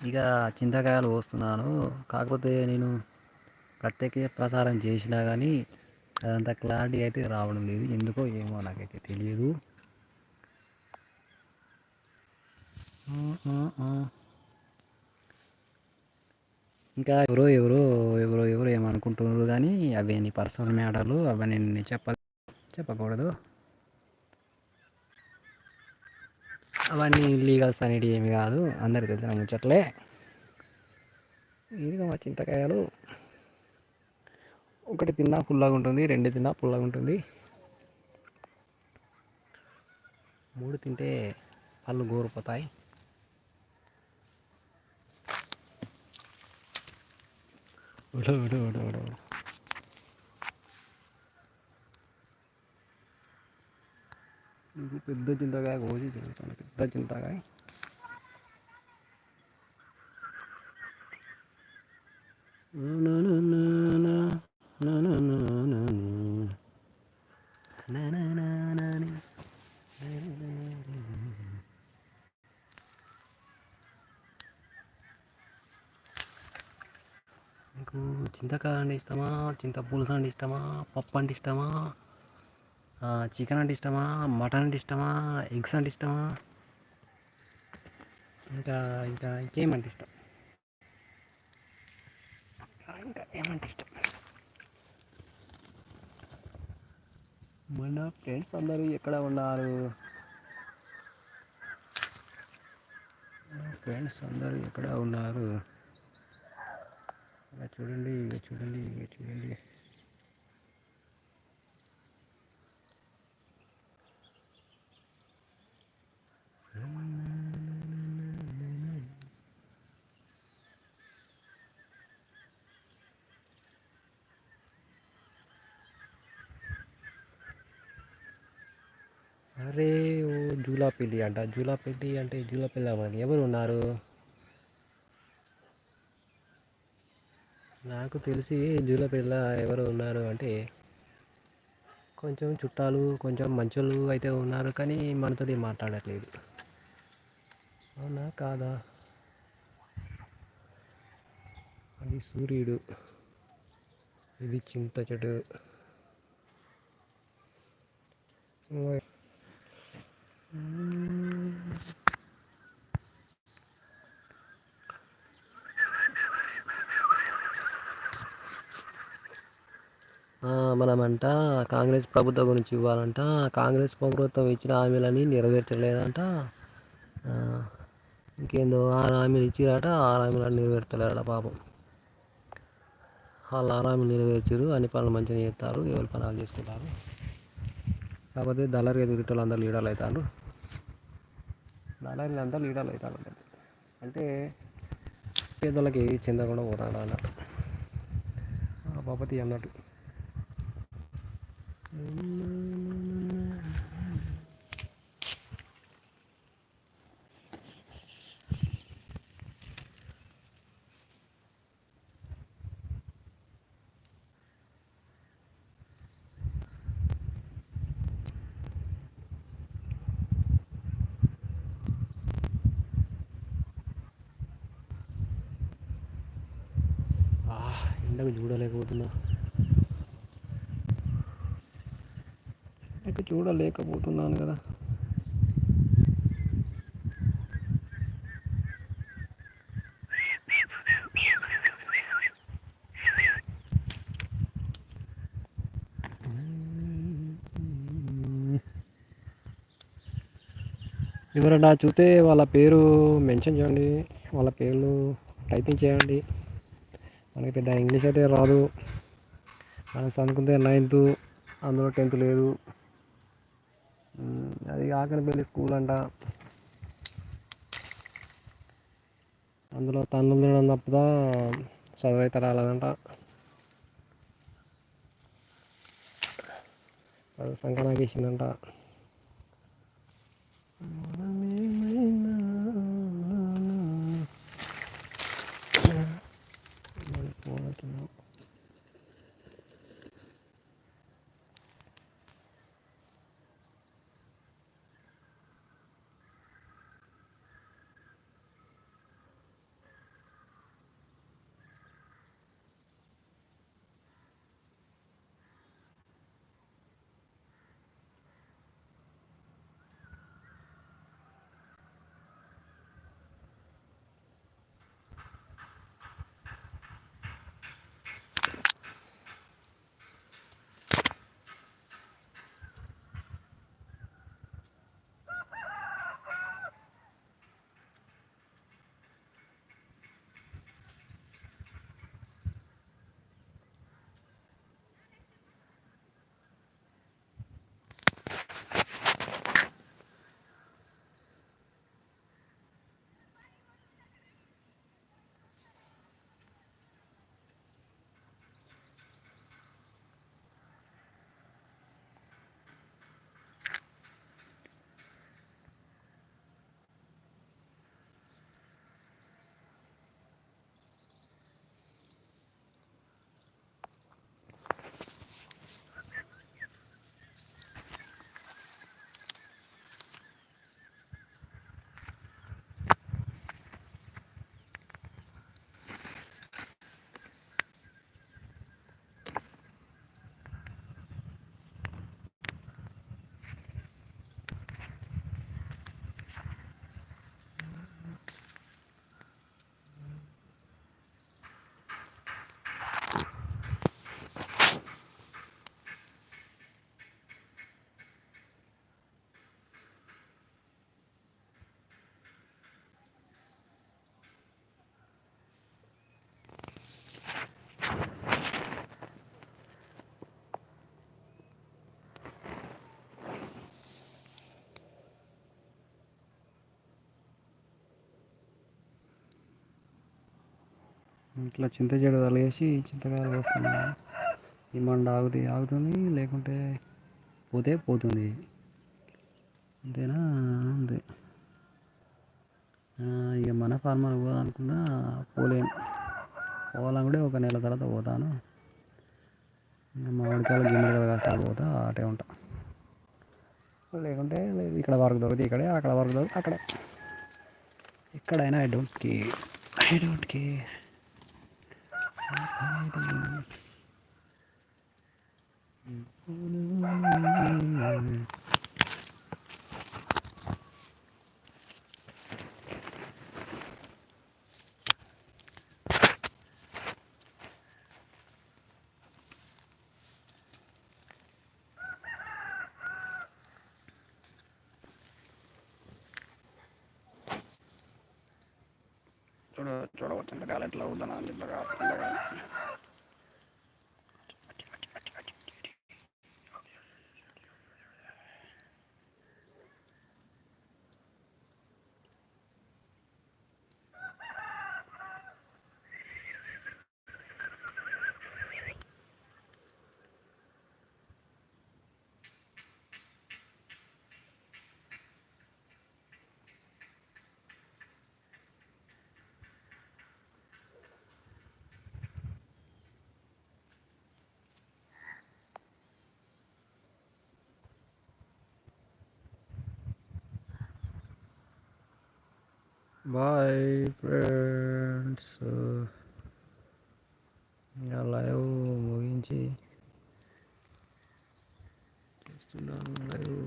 ఇక చింతకాయలు పోస్తున్నాను కాకపోతే నేను ప్రత్యేక ప్రసారం చేసినా కానీ అదంతా క్లారిటీ అయితే రావడం లేదు. ఎందుకో ఏమో నాకైతే తెలియదు. ఇంకా ఎవరో ఎవరో ఎవరో ఎవరో ఏమనుకుంటున్నారు కానీ అవి నీ పర్సనల్ మ్యాటర్లు అవన్నీ నేను చెప్ప చెప్పకూడదు. అవన్నీ లీగల్స్ అనేవి ఏమి కాదు. అందరికి తెలిసిన ముచ్చట్లే. ఇదిగో మా చింతకాయలు. ఒకటి తిన్నా పుల్లగా ఉంటుంది రెండు తిన్నా పుల్లగా ఉంటుంది. మూడు తింటే పళ్ళు గోరిపోతాయి. ఉడు ఉడు ఉడు ఉడు. ఇది పెద్ద చింతకాయ కోసి చూసాను పెద్ద చింతకాయ. చింతకాయ అంటే ఇష్టమా? చింత పులుసు అంటే ఇష్టమా? పప్పు అంటే ఇష్టమా? చికెన్ అంటే ఇష్టమా? మటన్ అంటే ఇష్టమా? ఎగ్స్ అంటే ఇష్టమా? ఇంకా ఇంకా ఇంకేమంటే ఇష్టం? ఇంకా ఏమంటే ఇష్టం? మన ఫ్రెండ్స్ అందరూ ఎక్కడ ఉన్నారు? మన ఫ్రెండ్స్ అందరూ ఎక్కడ ఉన్నారు? ఇక చూడండి ఇక చూడండి ఇక చూడండి. జూలాపిల్లి అంట. జూలాపిల్లి అంటే జూలాపల్లి అవ్వాలి ఎవరు ఉన్నారు నాకు తెలిసి జూలపిల్ల ఎవరు ఉన్నారు అంటే కొంచెం చుట్టాలు కొంచెం మంచోళ్ళు అయితే ఉన్నారు కానీ మనతోటి మాట్లాడట్లేదు. అవునా కాదా? అది సూర్యుడు. ఇది చింత చెడు మనమంట కాంగ్రెస్ ప్రభుత్వం గురించి ఇవ్వాలంట. కాంగ్రెస్ ప్రభుత్వం ఇచ్చిన హామీలని నెరవేర్చలేదంట. ఇంకేందో ఆరు హామీలు ఇచ్చిరాట ఆరు హామీలు నెరవేర్తలేరట పాపం. వాళ్ళు ఆరు హామీలు నెరవేర్చారు అన్ని పనులు మంచిగా చేస్తారు ఎవరి పనులు చేసుకుంటారు. కాకపోతే దళారు ఎదుగుటోళ్ళు అందరూ లీడర్లు అవుతారు. నాలా అంతా లీడర్లు అవుతారు అంటే పేదలకి చెందకుండా ఏది చెందకుండా ఆ బాపతి అన్నట్టు. ఎండకు చూడలేకపోతున్నా. ఎండకు చూడలేకపోతున్నాను కదా. ఎవరన్నా చూస్తే వాళ్ళ పేరు మెన్షన్ చేయండి. వాళ్ళ పేర్లు టైపింగ్ చేయండి. మనకి పెద్ద ఇంగ్లీష్ అయితే రాదు. మనం చదువుకుంటే నైన్త్ అందులో టెన్త్ లేదు. అది ఆకనపల్లి స్కూల్ అంట. అందులో తన్నులు తినడం తప్పదా చదువు అయితే రాలేదంట. అది ఇట్లా చింత చెడు తలిగేసి చింతకాయలు వస్తున్నాయి ఈ మండ ఆగుతుంది ఆగుతుంది లేకుంటే పోతే పోతుంది. అంతేనా? అంతే. ఇక మన ఫార్మర్ పోదామనుకున్నా పోలేను. పోవాలనుకుంటే ఒక నెల తర్వాత పోతాను. మామిడికాయలు గిమ్మడికాయలు కష్టాలు పోతా అటే ఉంటా. లేకుంటే లేదు ఇక్కడ వరకు దొరికితే ఇక్కడే అక్కడ వరకు దొరికితే అక్కడే. ఎక్కడైనా I don't care. I don't care. చూడ చూడవచ్చు చింతకాయలు ఎట్లా My friends. Yeah, uh, live. Just to live.